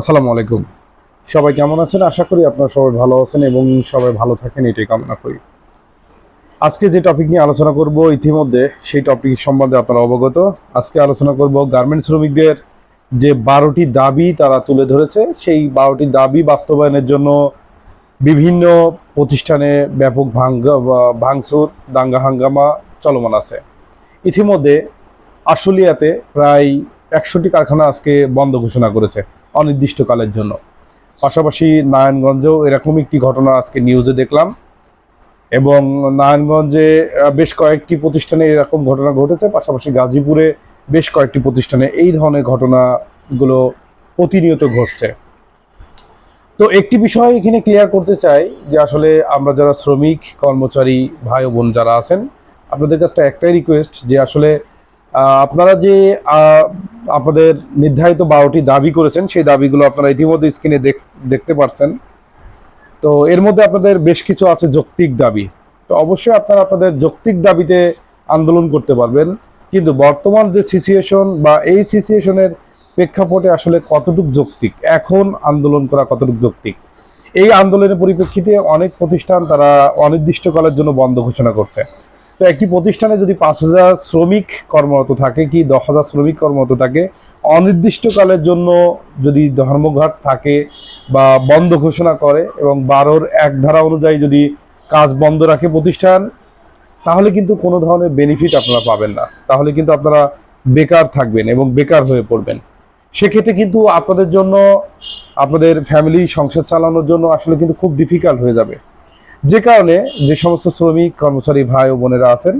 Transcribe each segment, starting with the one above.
আসসালামু আলাইকুম। সবাই কেমন আছেন? আশা করি আপনারা সবাই ভালো আছেন এবং সবাই ভালো থাকেন, এটাই কামনা করি। আজকে যে টপিক নিয়ে আলোচনা করব ইতিমধ্যে, সেই টপিক সম্বন্ধে আপনারা অবগত। আজকে আলোচনা করব গার্মেন্টস শ্রমিকদের যে বারোটি দাবি তারা তুলে ধরেছে, সেই বারোটি দাবি বাস্তবায়নের জন্য বিভিন্ন প্রতিষ্ঠানে ব্যাপক ভাঙ্গা, ভাঙচুর, দাঙ্গা হাঙ্গামা চলমান আছে। ইতিমধ্যে আশুলিয়াতে প্রায় একশোটি কারখানা আজকে বন্ধ ঘোষণা করেছে। অনির্দিষ্টকালের জন্য। পাশাপাশি নারায়ণগঞ্জেও এরকম একটি ঘটনা আজকে নিউজে দেখলাম। এবং নারায়ণগঞ্জে বেশ কয়েকটি প্রতিষ্ঠানে এরকম ঘটনা ঘটেছে। পাশাপাশি গাজীপুরে বেশ কয়েকটি প্রতিষ্ঠানে এই ধরনের ঘটনাগুলো প্রতিনিয়ত ঘটছে। তো একটি বিষয় এখানে ক্লিয়ার করতে চাই যে আসলে আমরা যারা শ্রমিক, কর্মচারী, ভাই বোন যারা আছেন, আপনাদের কাছটা একটাই রিকোয়েস্ট যে আসলে আপনারা যে আপনাদের নির্ধারিত বারোটি দাবি করেছেন, সেই দাবিগুলো আপনারা ইতিমধ্যে স্ক্রিনে দেখতে পারছেন। তো এর মধ্যে আপনাদের বেশ কিছু আছে যৌক্তিক দাবি। তো অবশ্যই আপনারা আপনাদের যৌক্তিক দাবিতে আন্দোলন করতে পারবেন। কিন্তু বর্তমান যে সিচুয়েশন বা এই সিচুয়েশনের প্রেক্ষাপটে আসলে কতটুক যৌক্তিক? এখন আন্দোলন করা কতটুক যৌক্তিক? এই আন্দোলনের পরিপ্রেক্ষিতে অনেক প্রতিষ্ঠান তারা অনির্দিষ্টকালের জন্য বন্ধ ঘোষণা করছে। তো একটি প্রতিষ্ঠানে যদি পাঁচ হাজার শ্রমিক কর্মরত থাকে কি দশ হাজার শ্রমিক কর্মরত থাকে, অনির্দিষ্টকালের জন্য যদি ধর্মঘট থাকে বা বন্ধ ঘোষণা করে এবং বারোর এক ধারা অনুযায়ী যদি কাজ বন্ধ রাখে প্রতিষ্ঠান, তাহলে কিন্তু কোনো ধরনের বেনিফিট আপনারা পাবেন না। তাহলে কিন্তু আপনারা বেকার থাকবেন এবং বেকার হয়ে পড়বেন। সেক্ষেত্রে কিন্তু আপনাদের জন্য, আপনাদের ফ্যামিলি সংসার চালানোর জন্য আসলে কিন্তু খুব ডিফিকাল্ট হয়ে যাবে। যে কারণে যে সমস্ত শ্রমিক, কর্মচারী ভাই ও বোনেরা আছেন,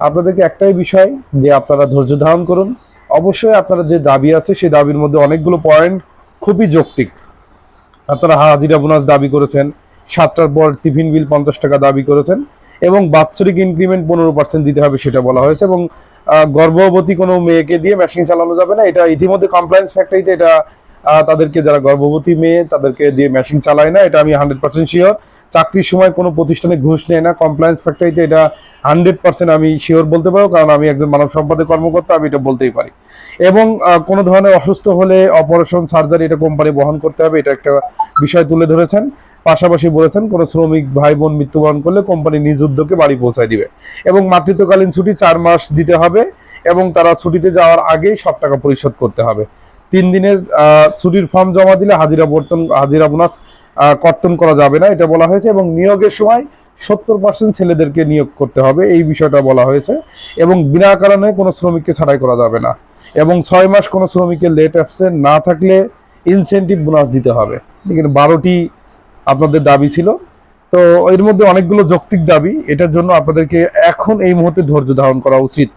আপনাদেরকে একটাই বিষয় যে আপনারা ধৈর্য ধারণ করুন। অবশ্যই আপনারা যে দাবি আছে, সেই দাবির মধ্যে অনেকগুলো পয়েন্ট খুবই যৌক্তিক। আপনারা হাজিরা বোনাস দাবি করেছেন, সাতটার পর টিফিন বিল পঞ্চাশ টাকা দাবি করেছেন এবং বাৎসরিক ইনক্রিমেন্ট পনেরো পার্সেন্ট দিতে হবে সেটা বলা হয়েছে এবং গর্ভবতী কোনো মেয়েকে দিয়ে মেশিন চালানো যাবে না, এটা ইতিমধ্যে কমপ্লায়েন্স ফ্যাক্টরিতে এটা তাদেরকে যারা গর্ভবতী মেয়ে, তাদেরকে দিয়ে মেশিন চালায় না, এটা আমি হান্ড্রেড পার্সেন্ট শিওর চাকরির সময় কোনো প্রতিষ্ঠানে ঘুষ নেয় না কমপ্লায়েন্স ফ্যাক্টরিতে এটা হান্ড্রেড পার্সেন্ট আমি শিওর বলতে পারব, কারণ আমি একজন মানব সম্পদের কর্মকর্তা, আমি এটা বলতেই পারি। এবং কোনো ধরনের অসুস্থ হলে অপারেশন সার্জারি এটা কোম্পানি বহন করতে হবে, এটা একটা বিষয় তুলে ধরেছেন। পাশাপাশি বলেছেন, কোনো শ্রমিক ভাই বোন মৃত্যুবরণ করলে কোম্পানি নিজ উদ্যোগে বাড়ি পৌঁছায় দিবে। এবং মাতৃত্বকালীন ছুটি চার মাস দিতে হবে, এবং তারা ছুটিতে যাওয়ার আগেই সব টাকা পরিশোধ করতে হবে। তিন দিনের ছুটির ফর্ম জমা দিলে হাজিরা বর্তন, হাজিরা বোনাস কর্তন করা যাবে না, এটা বলা হয়েছে এবং নিয়োগের সময় সত্তর পার্সেন্ট ছেলেদেরকে নিয়োগ করতে হবে, এই বিষয়টা বলা হয়েছে এবং বিনা কারণে কোনো শ্রমিককে ছাঁটাই করা যাবে না এবং ছয় মাস কোনো শ্রমিকের লেট অ্যাবসেন্ট না থাকলে ইনসেন্টিভ বোনাস দিতে হবে। এখানে বারোটি আপনাদের দাবি ছিল, তো এর মধ্যে অনেকগুলো যৌক্তিক দাবি, এটার জন্য আপনাদেরকে এখন এই মুহূর্তে ধৈর্য ধারণ করা উচিত।